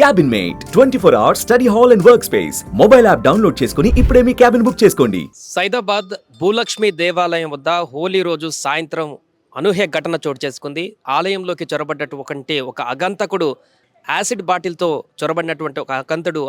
Cabin mate twenty four hours study hall and work space mobile app download చేసుకుని ఇప్పుడే మీ cabin book చేసుకోండి. సైదాబాద్ భూలక్ష్మి దేవాలయం వద్ద హోలీ రోజు సాయంత్రం అనూహ్య ఘటన చోటు చేసుకుంది. ఆలయంలోకి చొరబడ్డట్టు ఒకంటే ఒక అగంతకుడు యాసిడ్ బాటిల్తో చొరబడినటువంటి ఒక అగంతుడు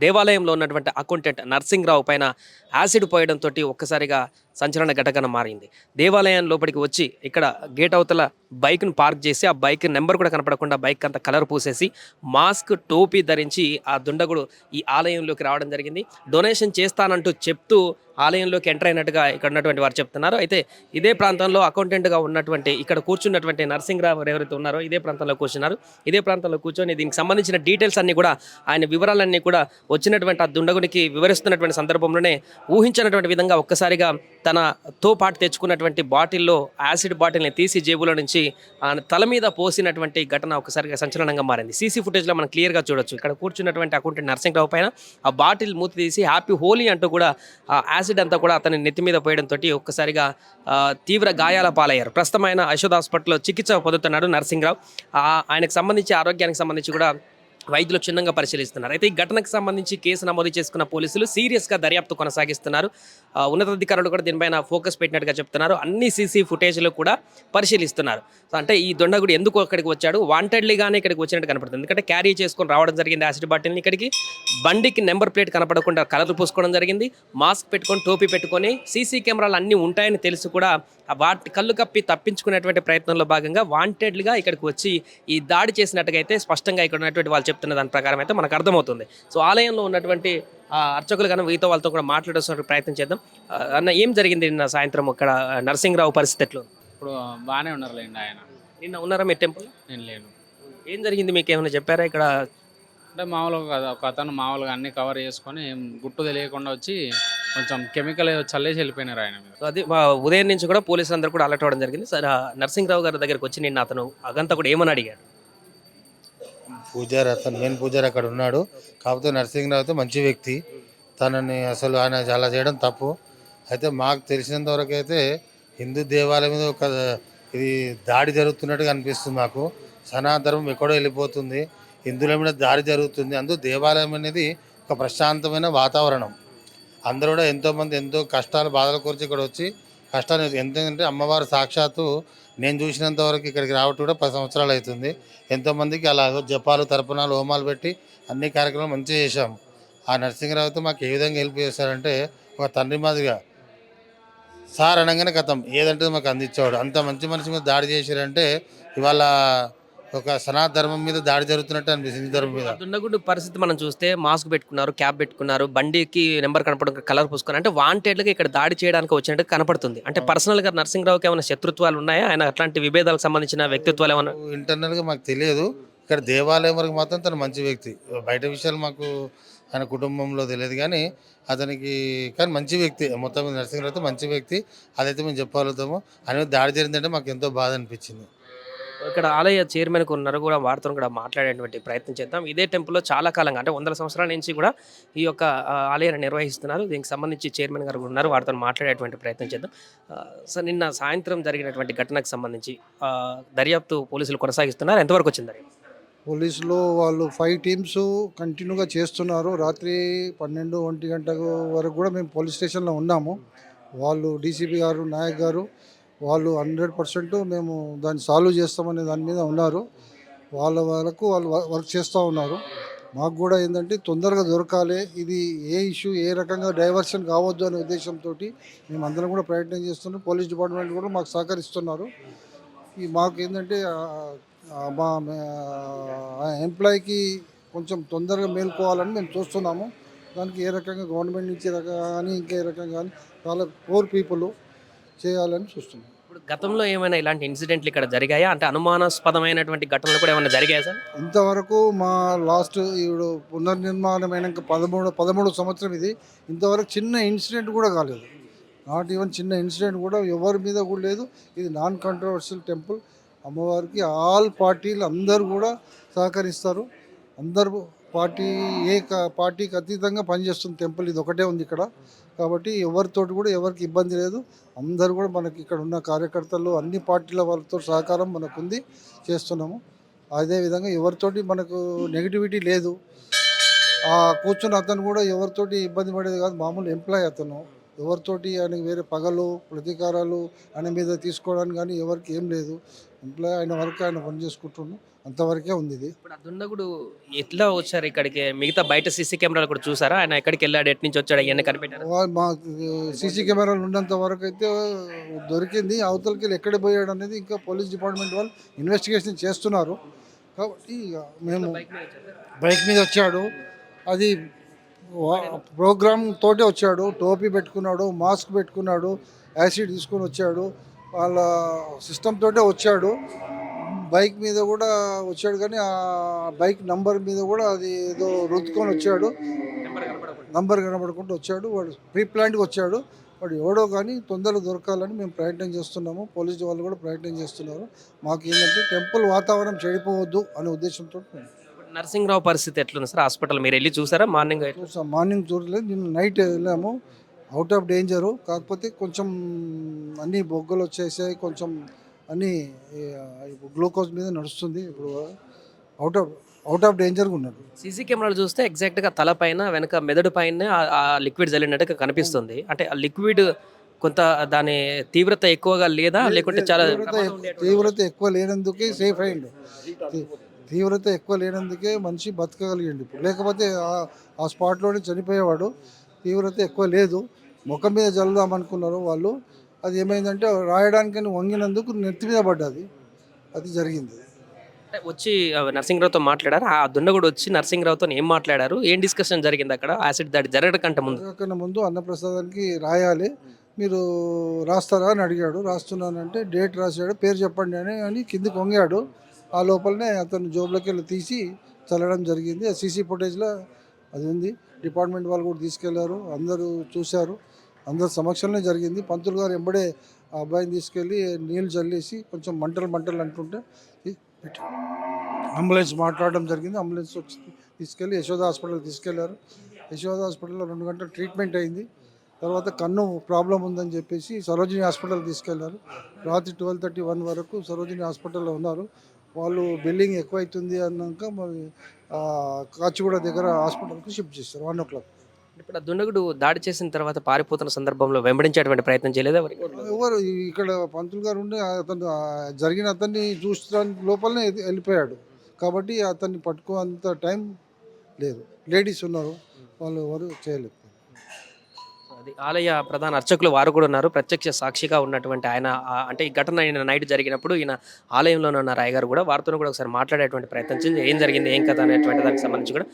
దేవాలయంలో ఉన్నటువంటి అకౌంటెంట్ నర్సింగ్రావు పైన యాసిడ్ పోయడంతో ఒక్కసారిగా సంచలన ఘటకన మారింది. దేవాలయం లోపలికి వచ్చి ఇక్కడ గేట్ అవతల బైక్ను పార్క్ చేసి ఆ బైక్ నెంబర్ కూడా కనపడకుండా బైక్ అంతా కలర్ పూసేసి మాస్క్ టోపీ ధరించి ఆ దుండగుడు ఈ ఆలయంలోకి రావడం జరిగింది. డొనేషన్ చేస్తానంటూ చెప్తూ ఆలయంలోకి ఎంటర్ అయినట్టుగా ఇక్కడ ఉన్నటువంటి వారు చెప్తున్నారు. అయితే ఇదే ప్రాంతంలో అకౌంటెంట్గా ఉన్నటువంటి ఇక్కడ కూర్చున్నటువంటి నరసింహరావు ఎవరైతే ఉన్నారో ఇదే ప్రాంతంలో కూర్చున్నారు. ఇదే ప్రాంతంలో కూర్చొని దీనికి సంబంధించిన డీటెయిల్స్ అన్ని కూడా ఆయన వివరాలన్నీ కూడా వచ్చినటువంటి ఆ దుండగునికి వివరిస్తున్నటువంటి సందర్భంలోనే ఊహించినటువంటి విధంగా ఒక్కసారిగా తనతో పాటు తెచ్చుకున్నటువంటి బాటిల్లో యాసిడ్ బాటిల్ని తీసి జేబులో నుంచి ఆయన తల మీద పోసినటువంటి ఘటన ఒకసారిగా సంచలనంగా మారింది. సీసీ ఫుటేజ్లో మనం క్లియర్గా చూడొచ్చు. ఇక్కడ కూర్చున్నటువంటి అకౌంటెంట్ నర్సింగ్రావు పైన ఆ బాటిల్ మూత తీసి హ్యాపీ హోలీ అంటూ కూడా ఆ యాసిడ్ అంతా కూడా అతని నెత్తి మీద పోయడంతో ఒక్కసారిగా తీవ్ర గాయాల పాలయ్యారు. ప్రస్తుతం ఆయన యశోద్ హాస్పిటల్లో చికిత్స పొందుతున్నాడు నర్సింగ్రావు ఆ, ఆయనకు సంబంధించి ఆరోగ్యానికి సంబంధించి కూడా వైద్యులు క్షుణ్ణంగా పరిశీలిస్తున్నారు. అయితే ఈ ఘటనకు సంబంధించి కేసు నమోదు చేసుకున్న పోలీసులు సీరియస్గా దర్యాప్తు కొనసాగిస్తున్నారు. ఉన్నతాధికారులు కూడా దీనిపైన ఫోకస్ పెట్టినట్టుగా చెప్తున్నారు. అన్ని సీసీ ఫుటేజ్లు కూడా పరిశీలిస్తున్నారు. అంటే ఈ దొండగుడు ఎందుకు అక్కడికి వచ్చాడు? వాంటెడ్లీగానే ఇక్కడికి వచ్చినట్టు కనపడుతుంది. ఎందుకంటే క్యారీ చేసుకొని రావడం జరిగింది యాసిడ్ బాటిల్ని ఇక్కడికి. బండికి నెంబర్ ప్లేట్ కనపడకుండా కలర్ పూసుకోవడం జరిగింది. మాస్క్ పెట్టుకొని టోపీ పెట్టుకొని సీసీ కెమెరాలు అన్నీ ఉంటాయని తెలిసి కూడా వాటి కళ్ళు కప్పి తప్పించుకునేటువంటి ప్రయత్నంలో భాగంగా వాంటెడ్గా ఇక్కడికి వచ్చి ఈ దాడి చేసినట్టుగా అయితే స్పష్టంగా ఇక్కడ ఉన్నటువంటి వాళ్ళు చెప్తున్న దాని ప్రకారం అయితే మనకు అర్థమవుతుంది. సో ఆలయంలో ఉన్నటువంటి ఆ అర్చకులు కానీ వీతో వాళ్ళతో కూడా మాట్లాడాల్సిన ప్రయత్నం చేద్దాం. అన్న ఏం జరిగింది నిన్న సాయంత్రం ఇక్కడ నరసింహరావు పరిస్థితి ఎట్లా? ఇప్పుడు బాగానే ఉన్నారులేండి ఆయన. నిన్న ఉన్నారా మీ టెంపుల్? నేను లేను. ఏం జరిగింది మీకు? ఏమైనా చెప్పారా ఇక్కడ? అంటే మామూలుగా కదా ఒక అతను మామూలుగా అన్ని కవర్ చేసుకొని గుట్టు తెలియకుండా వచ్చి కొంచెం కెమికల్ ఏదో చల్లేసి వెళ్ళిపోయినారు ఆయన సో అది ఉదయం నుంచి కూడా పోలీసులు అందరూ కూడా అలర్ట్ అవ్వడం జరిగింది. సార్ నరసింహరావు గారి దగ్గరికి వచ్చి నిన్న అతను అగంతా కూడా ఏమని అడిగాడు? పూజారి అతను మెయిన్ పూజారి అక్కడ ఉన్నాడు. కాకపోతే నరసింహరావు అయితే మంచి వ్యక్తి. తనని అసలు ఆయన అలా చేయడం తప్పు. అయితే మాకు తెలిసినంత వరకు అయితే హిందూ దేవాలయం మీద ఒక ఇది దాడి జరుగుతున్నట్టుగా అనిపిస్తుంది మాకు. సనాధర్మం ఎక్కడో వెళ్ళిపోతుంది. హిందువుల మీద దాడి జరుగుతుంది. అందుకు దేవాలయం అనేది ఒక ప్రశాంతమైన వాతావరణం. అందరూ కూడా ఎంతోమంది ఎంతో కష్టాలు బాధల గురించి ఇక్కడ వచ్చి కష్టాలు ఎందుకంటే అమ్మవారు సాక్షాత్తు నేను చూసినంత వరకు ఇక్కడికి రావటం కూడా పది సంవత్సరాలు అవుతుంది. ఎంతోమందికి అలా జపాలు తర్పణాలు హోమాలు పెట్టి అన్ని కార్యక్రమాలు మంచిగా చేశాము. ఆ నరసింహరావుతో మాకు ఏ విధంగా హెల్ప్ చేశారంటే ఒక తండ్రి మాదిరిగా సార్ అనగానే కథం ఏదంటే మాకు అందించేవాడు. అంత మంచి మనిషి మీద దాడి చేశారంటే ఇవాళ ఒక సనాతన ధర్మం మీద దాడి జరుగుతున్నట్టు అనిపిస్తుంది హిందూ ధర్మం మీద. దుండగుడు పరిస్థితి మనం చూస్తే మాస్క్ పెట్టుకున్నారు క్యాప్ పెట్టుకున్నారు బండికి నెంబర్ కనపడడం కలర్ పూసుకున్నారు. అంటే వాంటెడ్గా ఇక్కడ దాడి చేయడానికి వచ్చినట్టు కనపడుతుంది. అంటే పర్సనల్గా నరసింహరావుకి ఏమైనా శత్రుత్వాలు ఉన్నాయా? ఆయన అట్లాంటి విభేదాలకు సంబంధించిన వ్యక్తిత్వాలు ఏమైనా? ఇంటర్నల్గా మాకు తెలియదు. ఇక్కడ దేవాలయం వరకు మాత్రం తను మంచి వ్యక్తి. బయట విషయాలు మాకు ఆయన కుటుంబంలో తెలియదు కానీ అతనికి కానీ మంచి వ్యక్తి. మొత్తం మీద నరసింహరావు అయితే మంచి వ్యక్తి. అదైతే మేము చెప్పగలుగుతాము. మీద దాడి జరిగిందంటే మాకు ఎంతో బాధ అనిపించింది. ఇక్కడ ఆలయ చైర్మన్ ఉన్నారు కూడా వారితో కూడా మాట్లాడేటువంటి ప్రయత్నం చేద్దాం. ఇదే టెంపుల్లో చాలా కాలంగా అంటే వందల సంవత్సరాల నుంచి కూడా ఈ యొక్క ఆలయాన్ని నిర్వహిస్తున్నారు. దీనికి సంబంధించి చైర్మన్ గారు కూడా ఉన్నారు వారితో మాట్లాడేటువంటి ప్రయత్నం చేద్దాం. సార్ నిన్న సాయంత్రం జరిగినటువంటి ఘటనకు సంబంధించి దర్యాప్తు పోలీసులు కొనసాగిస్తున్నారు. ఎంతవరకు వచ్చింది పోలీసులు వాళ్ళు ఫైవ్ టీమ్స్ కంటిన్యూగా చేస్తున్నారు. రాత్రి పన్నెండు ఒంటి గంట వరకు కూడా మేము పోలీస్ స్టేషన్లో ఉన్నాము. వాళ్ళు డీసీపీ గారు నాయక్ గారు వాళ్ళు హండ్రెడ్ పర్సెంట్ మేము దాన్ని సాల్వ్ చేస్తామనే దాని మీద ఉన్నారు. వాళ్ళ వరకు వాళ్ళు వర్క్ చేస్తూ ఉన్నారు. మాకు కూడా ఏంటంటే తొందరగా దొరకాలి. ఇది ఏ ఇష్యూ ఏ రకంగా డైవర్షన్ కావద్దు అనే ఉద్దేశంతో మేము అందరం కూడా ప్రయత్నం చేస్తున్నాం. పోలీస్ డిపార్ట్మెంట్ కూడా మాకు సహకరిస్తున్నారు. ఈ మాకు ఏంటంటే మా ఎంప్లాయీకి కొంచెం తొందరగా మేల్కోవాలని మేము చూస్తున్నాము. దానికి ఏ రకంగా గవర్నమెంట్ నుంచి రకంగా కానీ ఇంకే రకంగా కానీ చాలా పూర్ పీపుల్ చేయాలని చూస్తున్నాం. ఇప్పుడు గతంలో ఏమైనా ఇలాంటి ఇన్సిడెంట్లు ఇక్కడ జరిగాయా? అంటే అనుమానాస్పదమైనటువంటి ఘటనలు కూడా ఏమైనా జరిగాయా సార్? ఇంతవరకు మా లాస్ట్ ఇప్పుడు పునర్నిర్మాణమైనాక పదమూడు పదమూడు సంవత్సరం ఇది. ఇంతవరకు చిన్న ఇన్సిడెంట్ కూడా కాలేదు. నాట్ ఈవెన్ చిన్న ఇన్సిడెంట్ కూడా ఎవరి మీద కూడా లేదు. ఇది నాన్ కంట్రవర్షియల్ టెంపుల్ అమ్మవారికి ఆల్ పార్టీలు అందరూ కూడా సహకరిస్తారు. అందరూ పార్టీ ఏ పార్టీకి అతీతంగా పనిచేస్తుంది టెంపుల్ ఇది ఒకటే ఉంది ఇక్కడ. కాబట్టి ఎవరితోటి కూడా ఎవరికి ఇబ్బంది లేదు. అందరూ కూడా మనకి ఇక్కడ ఉన్న కార్యకర్తలు అన్ని పార్టీల వాళ్ళతో సహకారం మనకు ఉంది చేస్తున్నాము అదేవిధంగా ఎవరితోటి మనకు నెగిటివిటీ లేదు. ఆ కూర్చున్న అతను కూడా ఎవరితోటి ఇబ్బంది పడేది కాదు మామూలు ఎంప్లాయ్ అతను. ఎవరితోటి ఆయన వేరే పగలు ప్రతీకారాలు ఆయన మీద తీసుకోవడానికి కానీ ఎవరికి ఏం లేదు. ఎంప్లాయ్ ఆయన వరకు ఆయన పని చేసుకుంటున్నాడు అంతవరకే ఉంది ఇది. ఇప్పుడు ఆ దుండగుడు ఎట్లా వచ్చారు ఇక్కడికి? మిగతా బయట సీసీ కెమెరాలు కూడా చూసారా? ఆయన ఎక్కడికి వెళ్ళాడు? ఎటు నుంచి వచ్చాడు? అవన్నీ కనిపెట్టారు? వా- మా సీసీ కెమెరాలు ఉన్నంత వరకు అయితే దొరికింది. అవతలకి వెళ్ళి ఎక్కడ పోయాడు అనేది ఇంకా పోలీస్ డిపార్ట్మెంట్ వాళ్ళు ఇన్వెస్టిగేషన్ చేస్తున్నారు. కాబట్టి ఇక మేము బైక్ మీద వచ్చాడు. అది ప్రోగ్రామ్ తోటే వచ్చాడు. టోపీ పెట్టుకున్నాడు మాస్క్ పెట్టుకున్నాడు యాసిడ్ తీసుకొని వచ్చాడు. వాళ్ళ సిస్టమ్ తోటే వచ్చాడు. బైక్ మీద కూడా వచ్చాడు కానీ ఆ బైక్ నంబర్ మీద కూడా అది ఏదో రుద్దుకొని వచ్చాడు. నంబర్ కనబడకుండా వచ్చాడు. వాడు ప్రీ ప్లాన్డ్గా వచ్చాడు. వాడు ఎవడో కానీ తొందరగా దొరకాలని మేము ప్రయత్నం చేస్తున్నాము. పోలీసు వాళ్ళు కూడా ప్రయత్నం చేస్తున్నారు. మాకు ఏంటంటే టెంపుల్ వాతావరణం చెడిపోవద్దు అనే ఉద్దేశంతో మేము నరసింహరావు పరిస్థితి ఎట్లుంది సార్? హాస్పిటల్ మీరు వెళ్ళి చూసారా? మార్నింగ్ చూసాం మార్నింగ్ చూడలేదు. నిన్న నైట్ వెళ్ళాము. Out of danger. కాకపోతే కొంచెం అన్ని బొగ్గలు వచ్చేసాయి. కొంచెం అన్ని గ్లూకోజ్ మీద నడుస్తుంది. ఇప్పుడు అవుట్ ఆఫ్ అవుట్ ఆఫ్ డేంజర్గా ఉన్నాడు సీసీ కెమెరాలు చూస్తే ఎగ్జాక్ట్గా తల పైన వెనక మెదడు పైన ఆ- లిక్విడ్ జల్లినట్టుగా కనిపిస్తుంది. అంటే ఆ లిక్విడ్ కొంత దాని తీవ్రత ఎక్కువగా లేదా? లేకుంటే చాలా తీవ్రత ప్రమాదం ఎక్కువ- ఉండేటువంటి- తీవ్రత ఎక్కువ లేనందుకే సేఫ్ అయ్యిండు తీ- తీవ్రత ఎక్కువ లేనందుకే మనిషి బతకగలిగిండు ఇప్పుడు. లేకపోతే ఆ- స్పాట్లోనే చనిపోయేవాడు. తీవ్రత ఎక్కువ లేదు. ముఖం మీద జల్లుదాం అనుకున్నారు వాళ్ళు. అది ఏమైందంటే రాయడానికని వంగినందుకు నెత్తి మీద పడ్డది. అది జరిగింది. వచ్చి నరసింహరావుతో మాట్లాడారు? ఆ దుండగుడు వచ్చి నరసింహరావుతో ఏం మాట్లాడారు? ఏం డిస్కషన్ జరిగింది అక్కడ? యాసిడ్ దాడి జరగడం కంటే ముందు. కన్నా ముందు అన్నప్రసాదానికి రాయాలి. మీరు రాస్తారా అని అడిగాడు. రాస్తున్నానంటే డేట్ రాశాడు. పేరు చెప్పండి అని అని కిందికి వంగాడు. ఆ లోపలనే అతను జోబులోకి వెళ్ళి తీసి చల్లడం జరిగింది. ఆ సీసీ ఫుటేజ్లో అది ఉంది. డిపార్ట్మెంట్ వాళ్ళు కూడా తీసుకెళ్ళారు. అందరూ చూశారు. అందరి సమక్షంలో జరిగింది. పంతులు గారు ఎంబడే ఆ అబ్బాయిని తీసుకెళ్ళి నీళ్ళు చల్లేసి కొంచెం మంటలు మంటలు అంటుంటే అంబులెన్స్ మాట్లాడడం జరిగింది. అంబులెన్స్ వచ్చి తీసుకెళ్ళి యశోద హాస్పిటల్ తీసుకెళ్ళారు. యశోద హాస్పిటల్లో రెండు గంటలు ట్రీట్మెంట్ అయింది. తర్వాత కన్ను ప్రాబ్లం ఉందని చెప్పేసి సరోజిని హాస్పిటల్ తీసుకెళ్ళారు. రాత్రి ట్వెల్వ్ థర్టీ వన్ వరకు సరోజిని హాస్పిటల్లో ఉన్నారు. వాళ్ళు బిల్డింగ్ ఎక్కువ అవుతుంది అన్నాక మరి కాచిగూడ దగ్గర హాస్పిటల్కి షిఫ్ట్ చేస్తారు వన్ ఓ క్లాక్. ఇప్పుడు ఆ దుండగుడు దాడి చేసిన తర్వాత పారిపోతున్న సందర్భంలో వెంబడించేటువంటి ప్రయత్నం చేయలేదా ఎవరు ఇక్కడ పంతులు గారు ఉండి అతను జరిగిన అతన్ని చూసడానికి లోపలనే వెళ్ళిపోయాడు. కాబట్టి అతన్ని పట్టుకో అంత టైం లేదు. లేడీస్ ఉన్నారు వాళ్ళు ఎవరు చేయలేదు. అది ఆలయ ప్రధాన అర్చకులు వారు కూడా ఉన్నారు. ప్రత్యక్ష సాక్షిగా ఉన్నటువంటి ఆయన అంటే ఈ ఘటన ఈయన నైట్ జరిగినప్పుడు ఈయన ఆలయంలోనే ఉన్న రాయగారు కూడా. వారితో కూడా ఒకసారి మాట్లాడేటువంటి ప్రయత్నం చేసి ఏం జరిగింది ఏం కథ అనేటువంటి దానికి సంబంధించి కూడా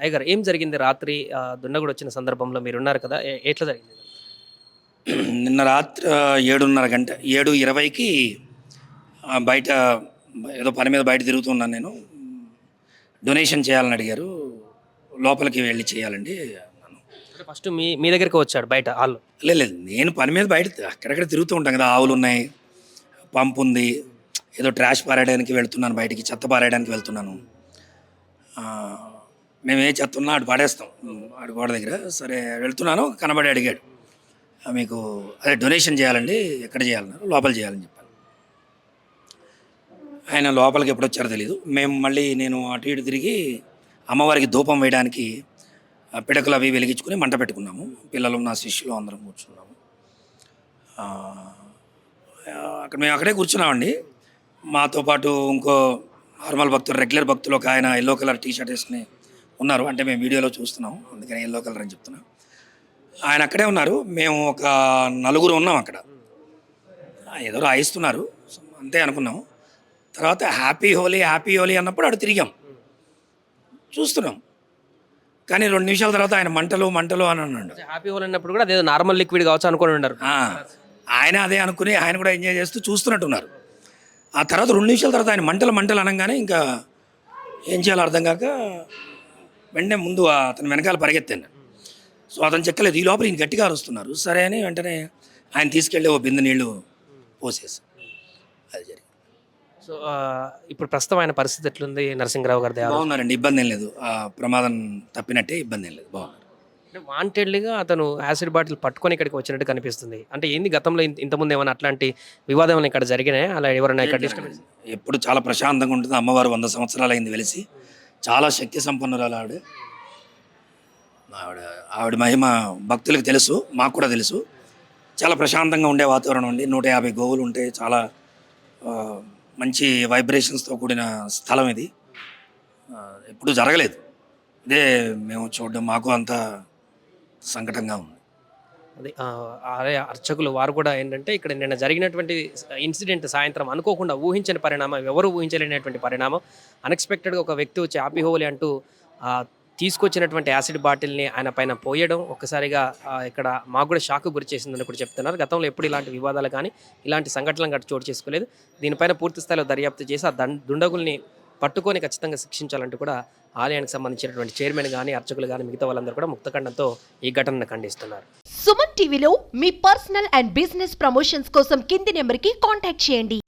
అయ్యగారు ఏం జరిగింది రాత్రి దున్నగుడు వచ్చిన సందర్భంలో మీరు ఉన్నారు కదా ఎట్లా జరిగింది? నిన్న రాత్రి ఏడున్నర గంట ఏడు ఇరవైకి బయట ఏదో పని మీద బయట తిరుగుతున్నాను నేను. డొనేషన్ చేయాలని అడిగారు. లోపలికి వెళ్ళి చేయాలండి. ఫస్ట్ మీ మీ దగ్గరికి వచ్చాడు బయట వాళ్ళు లేదు లేదు నేను పని మీద బయట అక్కడక్కడ తిరుగుతూ ఉంటాం కదా ఆవులు ఉన్నాయి పంపు ఉంది ఏదో ట్రాష్ పారేయడానికి వెళ్తున్నాను బయటికి చెత్త పారేయడానికి వెళ్తున్నాను. మేము ఏ చెత్త ఉన్నా అటు పాడేస్తాం ఆడు గోడ దగ్గర. సరే వెళ్తున్నాను కనబడి అడిగాడు. మీకు అదే డొనేషన్ చేయాలండి ఎక్కడ చేయాలన్నారు లోపల చేయాలని చెప్పాను. ఆయన లోపలికి ఎప్పుడు వచ్చారో తెలియదు మేము మళ్ళీ నేను అటు ఇటు తిరిగి అమ్మవారికి ధూపం వేయడానికి పిడకలు అవి వెలిగించుకుని మంట పెట్టుకున్నాము. పిల్లలు నా శిష్యులు అందరం కూర్చున్నాము. అక్కడ మేము అక్కడే కూర్చున్నామండి. మాతో పాటు ఇంకో నార్మల్ భక్తులు రెగ్యులర్ భక్తులు ఒక ఆయన ఎల్లో కలర్ టీ షర్ట్ వేసుకుని ఉన్నారు. అంటే మేము వీడియోలో చూస్తున్నాం. అందుకని ఎల్లో కలర్ అని చెప్తున్నాం. ఆయన అక్కడే ఉన్నారు. మేము ఒక నలుగురు ఉన్నాం అక్కడ. ఆ, ఏదో రాయిస్తున్నారు. అంతే అనుకున్నాము. తర్వాత హ్యాపీ హోలీ హ్యాపీ హోలీ అన్నప్పుడు అటు తిరిగాం. చూస్తున్నాం. కానీ రెండు నిమిషాల తర్వాత ఆయన మంటలు మంటలు అని అన్నాడు. హ్యాపీ హోల్ అన్నప్పుడు కూడా అదేదో నార్మల్ లిక్విడ్ కావచ్చు అనుకుని ఉన్నారు. ఆయన అదే అనుకుని ఆయన కూడా ఎంజాయ్ చేస్తూ చూస్తున్నట్టున్నారు. ఆ తర్వాత రెండు నిమిషాల తర్వాత ఆయన మంటలు మంటలు అనగానే ఇంకా ఏం చేయాలో అర్థం కాక వెంటనే ముందు అతని వెనకాల పరిగెత్తాను. సో అతను చెక్కలేదు ఈ లోపల ఈయన గట్టిగా అరుస్తున్నారు. సరే అని వెంటనే ఆయన తీసుకెళ్ళి ఓ బిందె నీళ్ళు పోసేసి. అది జరిగింది. సో ఇప్పుడు ప్రస్తుతం ఆయన పరిస్థితి ఎట్లుంది? నరసింహరావు గారి బాగున్నారండి. ఇబ్బంది ఏం లేదు. ఆ ప్రమాదం తప్పినట్టే ఇబ్బంది ఏం లేదు. బాగున్నారు. అంటే వాంటెడ్లీగా అతను యాసిడ్ బాటిల్ పట్టుకొని ఇక్కడికి వచ్చినట్టు కనిపిస్తుంది. అంటే ఏంది గతంలో ఇంత- ఇంతకుముందు ఏమైనా అట్లాంటి వివాదం ఏమైనా ఇక్కడ జరిగినాయా? అలా ఎవరైనా ఇక్కడ డిస్టర్బెన్స్ ఎప్పుడు చాలా ప్రశాంతంగా ఉంటుంది. అమ్మవారు వంద సంవత్సరాలు అయింది వెలిసి. చాలా శక్తి సంపన్నురాలు ఆవిడ. ఆవిడ ఆవిడ మహిమ భక్తులకు తెలుసు మాకు కూడా తెలుసు. చాలా ప్రశాంతంగా ఉండే వాతావరణం అండి. నూట యాభై గోవులు ఉంటే చాలా ఆ, మంచి వైబ్రేషన్స్తో కూడిన స్థలం ఇది. ఎప్పుడు జరగలేదు. ఇదే మేము చూడడం మాకు అంత సంకటంగా ఉంది. అది ఆ, అర్చకులు వారు కూడా ఏంటంటే ఇక్కడ నిన్న జరిగినటువంటి ఇన్సిడెంట్ సాయంత్రం అనుకోకుండా ఊహించని పరిణామం ఎవరు ఊహించలేనటువంటి పరిణామం. అన్ఎక్స్పెక్టెడ్గా ఒక వ్యక్తి వచ్చి హ్యాపీ అంటూ తీసుకొచ్చినటువంటి యాసిడ్ బాటిల్ని ఆయన పైన పోయడం ఒక్కసారిగా ఇక్కడ మాకు కూడా షాక్ గురి చేసిందని కూడా చెప్తున్నారు. గతంలో ఎప్పుడు ఇలాంటి వివాదాలు కానీ ఇలాంటి సంఘటనలు గట్రా చోటు చేసుకోలేదు. దీనిపైన పూర్తి స్థాయిలో దర్యాప్తు చేసి ఆ దుండగుల్ని పట్టుకొని ఖచ్చితంగా శిక్షించాలంటూ కూడా ఆలయానికి సంబంధించినటువంటి చైర్మన్ కానీ అర్చకులు కానీ మిగతా వాళ్ళందరూ కూడా ముక్తఖండంతో ఈ ఘటనను ఖండిస్తున్నారు. సుమన్ టీవీలో మీ పర్సనల్ అండ్ బిజినెస్ ప్రమోషన్స్ కోసం కింది నెంబర్కి కాంటాక్ట్ చేయండి.